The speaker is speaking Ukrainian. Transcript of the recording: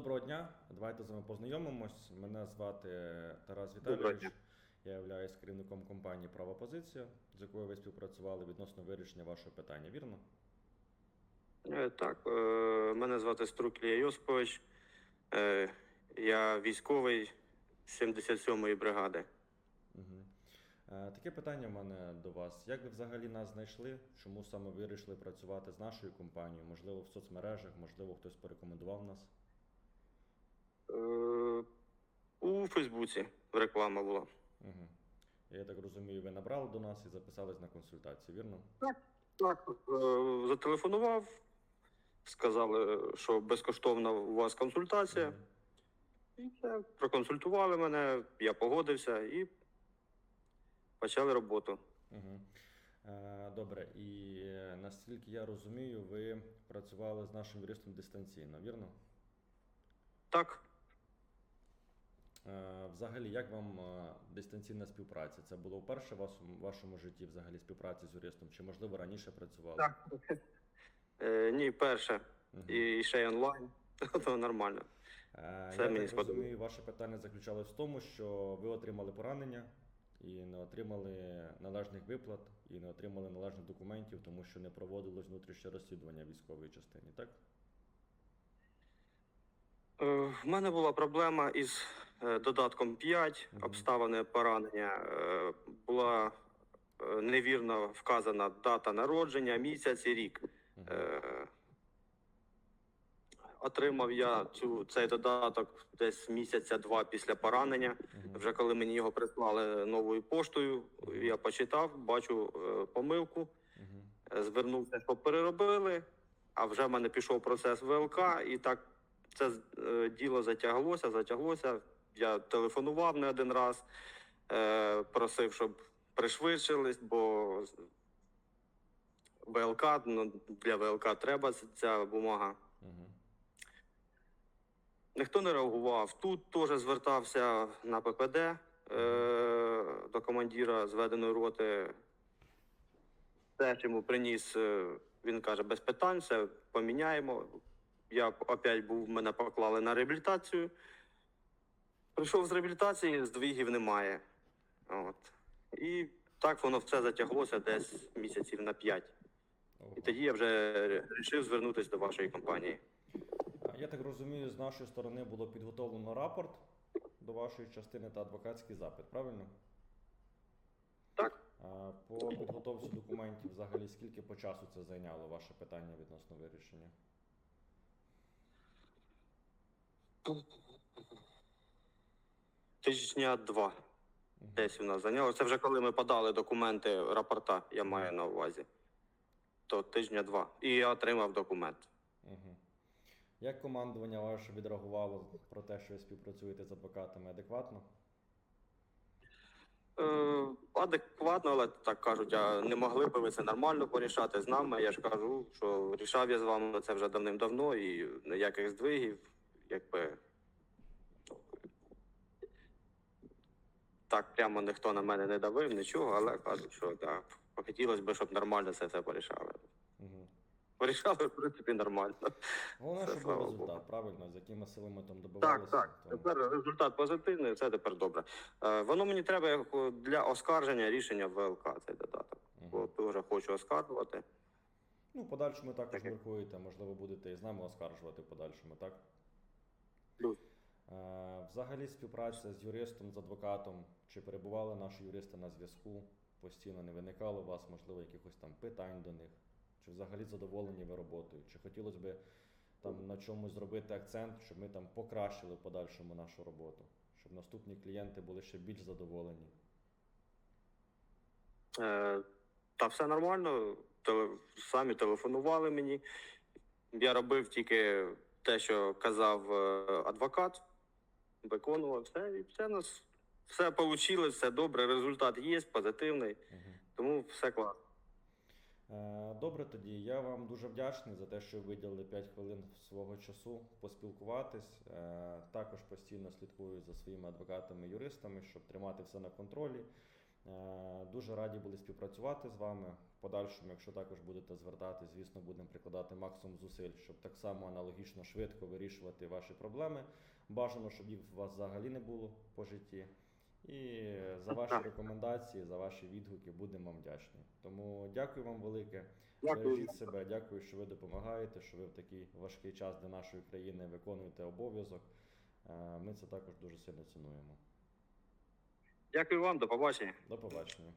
дня. Давайте з вами познайомимось. Мене звати Тарас Віталійович. Я являюсь керівником компанії Права позиція, з якою ви співпрацювали відносно вирішення вашого питання, вірно? Е, Так, е, мене звати Струк Йосипович. Е, Я військовий 77-ї бригади. Угу. Таке питання в мене до вас. Як ви взагалі нас знайшли? Чому саме вирішили працювати з нашою компанією? Можливо, в соцмережах, можливо, хтось порекомендував нас? Е, У Фейсбуці реклама була. Угу. Я так розумію, ви набрали до нас і записались на консультацію, вірно? Так. Е, Зателефонував, сказали, що безкоштовна у вас консультація. Мгм. І все, проконсультували мене, я погодився і почали роботу. Угу. Добре, і е, наскільки я розумію, ви працювали з нашим юристом дистанційно, вірно? Так. Е, Взагалі, як вам е, дистанційна співпраця? Це було вперше в вашому, вашому житті взагалі співпраця з юристом? Чи можливо раніше працювали? Так. Е, Ні, перше. Мгм. І ще й онлайн. То нормально. Е, Це я мені так розумію, ваше питання заключалось в тому, що ви отримали поранення і не отримали належних виплат, і не отримали належних документів, тому що не проводилось внутрішнє розслідування військової частині, так? Е, В мене була проблема із е, додатком 5, Мгм. обставини поранення. Е, Була е, невірно вказана дата народження, місяць і рік. Е, Отримав я цю, цей додаток десь місяця два після поранення. Вже коли мені його прислали новою поштою, я почитав, бачу е, помилку. Е, звернувся, щоб переробили, а вже в мене пішов процес ВЛК, і так це е, діло затяглося, затяглося. Я телефонував не один раз, е, просив, щоб пришвидшились, бо ВЛК, ну, для ВЛК треба ця бумага. Мгм. Ніхто не реагував. Тут теж звертався на ППД е, до командира зведеної роти. Теж йому приніс, е, він каже, без питань, все поміняємо. Я опять був, мене поклали на реабілітацію. Прийшов з реабілітації, здвигів немає. От. І так воно все затяглося десь місяців на п'ять. І тоді я вже вирішив звернутися до вашої компанії. Я так розумію, з нашої сторони було підготовлено рапорт до вашої частини та адвокатський запит, правильно? Так. По підготовці документів взагалі скільки по часу це зайняло ваше питання відносно вирішення? Тижня два. Десь у нас зайняло. Це вже коли ми подали документи, рапорта, я маю на увазі. То тижня два. І я отримав документ. Мгм. Як командування ваше відреагувало про те, що ви співпрацюєте з адвокатами адекватно? Е, адекватно, але так кажуть, а не могли би ви це нормально порішати з нами. Я ж кажу, що рішав я з вами це вже давним-давно і ніяких здвигів, якби. Так прямо ніхто на мене не давив, нічого, але кажуть, що так, хотілося б, щоб нормально це все порішали. Угу. Порішали, в принципі, нормально. Головне, щоб був результат, Богу. правильно, з якими силами там добивалися. так. то- Тепер результат позитивний, все тепер добре. Е, воно мені треба як, для оскарження рішення ВЛК, цей додаток. Мгм. Бо дуже хочу оскаржувати. Ну, в подальшому також Таке. міркуєте, можливо, будете і з нами оскаржувати в подальшому, так? Плюс. Е, Взагалі співпраця з юристом, з адвокатом, чи перебували наші юристи на зв'язку, постійно не виникало у вас, можливо, якихось там питань до них, чи взагалі задоволені ви роботою, чи хотілося б там на чомусь зробити акцент, щоб ми там покращили в подальшому нашу роботу, щоб наступні клієнти були ще більш задоволені. Е, та все нормально. Теле, самі телефонували мені. Я робив тільки те, що казав е, адвокат, виконував все, і все у нас все вийшло, все добре. Результат є, позитивний, Угу. тому все класно. Е, Добре, тоді я вам дуже вдячний за те, що ви виділили 5 хвилин свого часу поспілкуватись. Е, Також постійно слідкую за своїми адвокатами, юристами, щоб тримати все на контролі. Е, Дуже раді були співпрацювати з вами. В подальшому, якщо також будете звертати, звісно, будемо прикладати максимум зусиль, щоб так само аналогічно швидко вирішувати ваші проблеми. Бажано, щоб їх у вас взагалі не було по житті. І за ваші рекомендації, за ваші відгуки будемо вам вдячні. Тому дякую вам велике. Дякую. Бережіть себе, дякую, що ви допомагаєте, що ви в такий важкий час для нашої країни виконуєте обов'язок. Е, Ми це також дуже сильно цінуємо. Дякую вам, до побачення. До побачення.